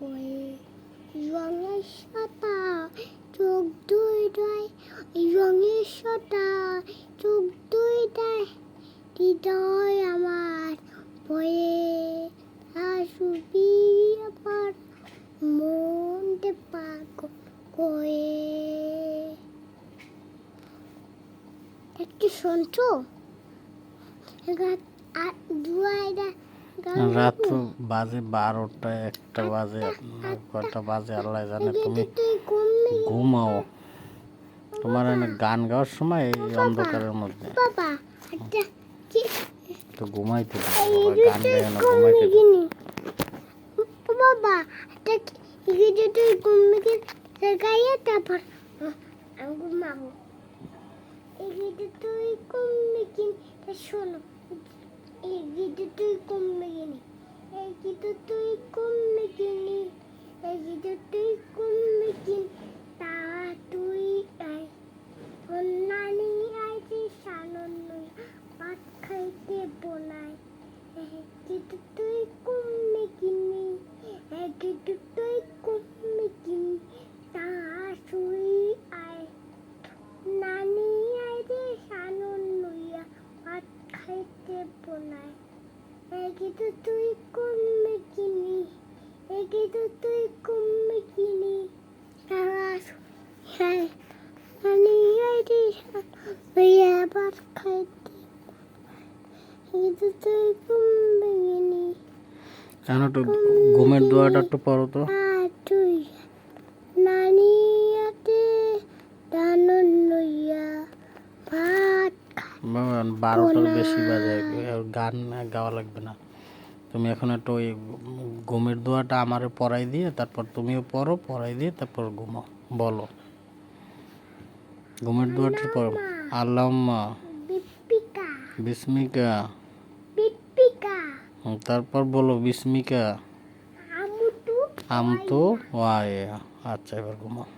করে। রঙের সতা চোখ দুই দেয়। রঙের সতা চোখ দুই দেয়। হৃদয় আমার ভয়ে আসবি আমার মন পাগল করে। একটু শুনছো? আর দুয়ারা রাত বাজে বারোটা একটা বাজে কটা বাজে আল্লাহ জানে তুমি ঘুমাও। তোমার এনে গান গাওয়ার সময় এই অন্ধকারের মধ্যে। তো ঘুমাইতে গান গায় না ঘুমে ঘুমাইতে। বাবা তুই ঘুমে গাইয়ে তারপর আমি ঘুমাবো। তুই ঘুমে শোনো এই গিয়ে তুই ঘুমে গিনি এই গিয়ে তুই ঘুমে গিনি এই গিয়ে তুই ঘুমে গিনি তা তুই আয় নানি আইছে সানন্দ ভাত খাইতে বোনাই কিন্তু তুই কমে কিনি কিন্তু তুই কমে কিনি তা শুই আয় নানি আইছে সানন্দ ভাত খাইতে বোনাই কিন্তু তুই কমে কিনি। কিন্তু তুই কমে কিনি। তা তুই কমবে কিনি। কেন একটু ঘুমের দোয়াটা একটু পড়ো তো। তুই। নানি বারোটার বেশি বাজে গান গাওয়া লাগবে না। তুমি এখন একটু ওই ঘুমের দোয়াটা আমার পড়াই দিয়ে তারপর তুমিও পড়ো পড়াই দিয়ে তারপর ঘুমো বলো। ঘুমের দোয়াটা পড়ো আল্লাহম্মা। বিপিকা বিস্মিকা। তারপর বলো বিস্মিকা। আমুতু ওয়াই আচ্ছা এবার ঘুমাও